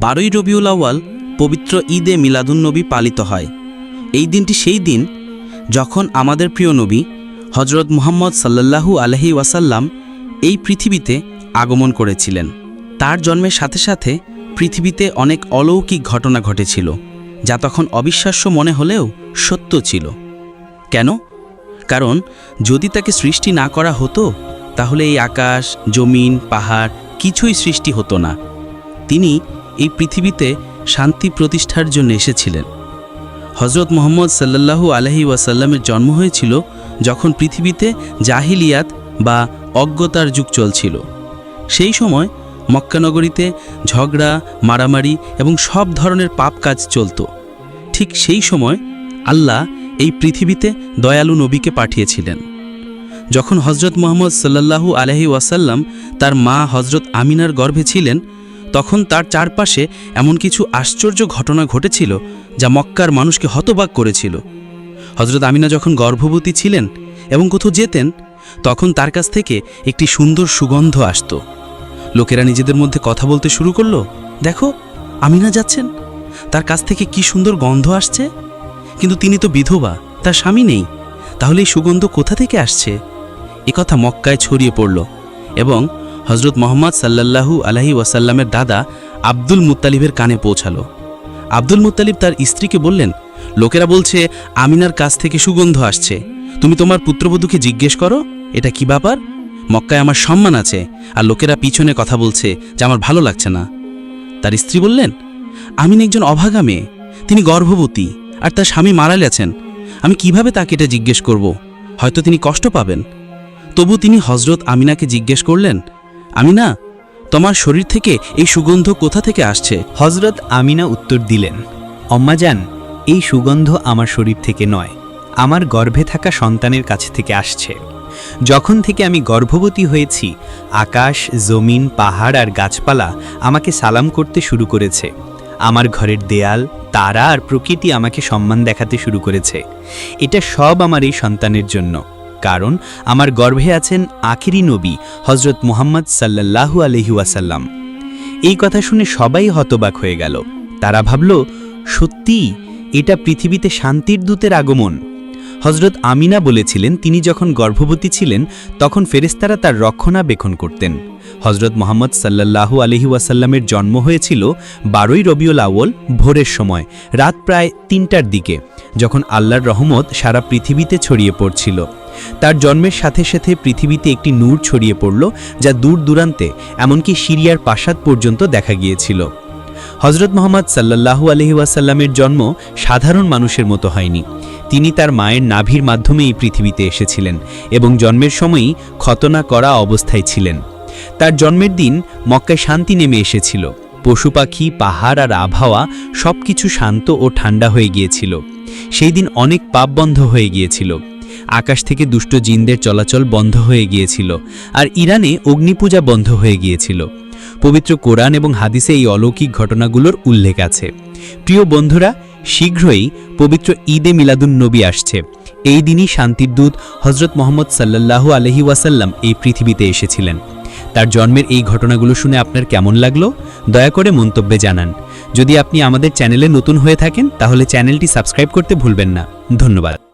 বারোই রবিউল আউয়াল পবিত্র ঈদে মিলাদুন্নবী পালিত হয়। এই দিনটি সেই দিন যখন আমাদের প্রিয় নবী হজরত মুহাম্মদ সাল্লাল্লাহু আলহি ওয়াসাল্লাম এই পৃথিবীতে আগমন করেছিলেন। তার জন্মের সাথে সাথে পৃথিবীতে অনেক অলৌকিক ঘটনা ঘটেছিল, যা তখন অবিশ্বাস্য মনে হলেও সত্য ছিল। কেন? কারণ যদি তাকে সৃষ্টি না করা হতো, তাহলে এই আকাশ, জমিন, পাহাড় কিছুই সৃষ্টি হতো না। তিনি এই পৃথিবীতে শান্তি প্রতিষ্ঠার জন্য এসেছিলেন। হজরত মোহাম্মদ সাল্লাল্লাহু আলহি ওয়াসাল্লামের জন্ম হয়েছিল যখন পৃথিবীতে জাহিলিয়াত বা অজ্ঞতার যুগ চলছিল। সেই সময় মক্কানগরীতে ঝগড়া, মারামারি এবং সব ধরনের পাপ কাজ চলত। ঠিক সেই সময় আল্লাহ এই পৃথিবীতে দয়ালু নবীকে পাঠিয়েছিলেন। যখন হজরত মোহাম্মদ সাল্লাল্লাহু আলহি ওয়াসাল্লাম তার মা হজরত আমিনার গর্ভে ছিলেন তখন তার চারপাশে এমন কিছু আশ্চর্য ঘটনা ঘটেছিল যা মক্কার মানুষকে হতবাক করেছিল। হজরত আমিনা যখন গর্ভবতী ছিলেন এবং কোথাও যেতেন, তখন তার কাছ থেকে একটি সুন্দর সুগন্ধ আসতো। লোকেরা নিজেদের মধ্যে কথা বলতে শুরু করল, দেখো, আমিনা যাচ্ছেন। তার কাছ থেকে কি সুন্দর গন্ধ আসছে? কিন্তু তিনি তো বিধবা, তার স্বামী নেই। তাহলে এই সুগন্ধ কোথা থেকে আসছে? কথা মক্কায় ছড়িয়ে পড়ল এবং হজরত মোহাম্মদ সাল্লাল্লাহু আলহি ওয়াসাল্লামের দাদা আব্দুল মুত্তালিবের কানে পৌঁছালো। আব্দুল মুতালিব তার স্ত্রীকে বললেন, লোকেরা বলছে, আমিনার কাছ থেকে সুগন্ধ আসছে। তুমি তোমার পুত্রবধূকে জিজ্ঞেস করো, এটা কি ব্যাপার? মক্কায় আমার সম্মান আছে, আর লোকেরা পিছনে কথা বলছে যে আমার ভালো লাগছে না। তার স্ত্রী বললেন, আমিন একজন অভাগা মেয়ে, তিনি গর্ভবতী, আর তার স্বামী মারা গেছেন। আমি কীভাবে তাকে এটা জিজ্ঞেস করব? হয়তো তিনি কষ্ট পাবেন। তবু তিনি হজরত আমিনাকে জিজ্ঞেস করলেন আমিনা, তোমার শরীর থেকে এই সুগন্ধ কোথা থেকে আসছে? হজরত আমিনা উত্তর দিলেন অম্মা যান এই সুগন্ধ আমার শরীর থেকে নয়, আমার গর্ভে থাকা সন্তানের কাছ থেকে আসছে। যখন থেকে আমি গর্ভবতী হয়েছি, আকাশ, জমিন, পাহাড় আর গাছপালা আমাকে সালাম করতে শুরু করেছে। আমার ঘরের দেয়াল, তারা আর প্রকৃতি আমাকে সম্মান দেখাতে শুরু করেছে। এটা সব আমার এই সন্তানের জন্য। কারণ আমার গর্ভে আছেন আখিরি নবী হজরত মুহাম্মদ সাল্লাল্লাহু আলহি ওয়াসাল্লাম। এই কথা শুনে সবাই হতবাক হয়ে গেল। তারা ভাবল, সত্যি, এটা পৃথিবীতে শান্তির দূতের আগমন? হজরত আমিনা বলেছিলেন, তিনি যখন গর্ভবতী ছিলেন, তখন ফেরেস্তারা তার রক্ষণাবেক্ষণ করতেন। হজরত মোহাম্মদ সাল্লাল্লাহু আলহি ওয়াসাল্লামের জন্ম হয়েছিল বারোই রবিউল আউ্ল ভোরের সময়, রাত প্রায় তিনটার দিকে, যখন আল্লাহর রহমত সারা পৃথিবীতে ছড়িয়ে পড়ছিল। তার জন্মের সাথে সাথে পৃথিবীতে একটি নূর ছড়িয়ে পড়ল যা দূর দূরান্তে, এমনকি সিরিয়ার পাশাদ পর্যন্ত দেখা গিয়েছিল। হজরত মোহাম্মদ সাল্লাল্লাহু আলহি ওয়াসাল্লামের জন্ম সাধারণ মানুষের মতো হয়নি। তিনি তার মায়ের নাভির মাধ্যমে এই পৃথিবীতে এসেছিলেন এবং জন্মের সময়ই খতনা করা অবস্থায় ছিলেন। তার জন্মের দিন মক্কায় শান্তি নেমে এসেছিল। পশু পাখি, পাহাড় আর আবহাওয়া সব কিছু শান্ত ও ঠান্ডা হয়ে গিয়েছিল। সেই দিন অনেক পাপ বন্ধ হয়ে গিয়েছিল। আকাশ থেকে দুষ্ট জিনদের চলাচল বন্ধ হয়ে গিয়েছিল, আর ইরানে অগ্নিপূজা বন্ধ হয়ে গিয়েছিল। পবিত্র কোরআন এবং হাদিসে এই অলৌকিক ঘটনাগুলোর উল্লেখ আছে। প্রিয় বন্ধুরা, শীঘ্রই পবিত্র ঈদে মিলাদুন নবী আসছে। এই দিনই শান্তির দূত হজরত মোহাম্মদ সাল্লাল্লাহু আলহি ওয়াসাল্লাম এই পৃথিবীতে এসেছিলেন। তার জন্মের এই ঘটনাগুলো শুনে আপনার কেমন লাগল? দয়া করে মন্তব্যে জানান। যদি আপনি আমাদের চ্যানেলে নতুন হয়ে থাকেন, তাহলে চ্যানেলটি সাবস্ক্রাইব করতে ভুলবেন না। ধন্যবাদ।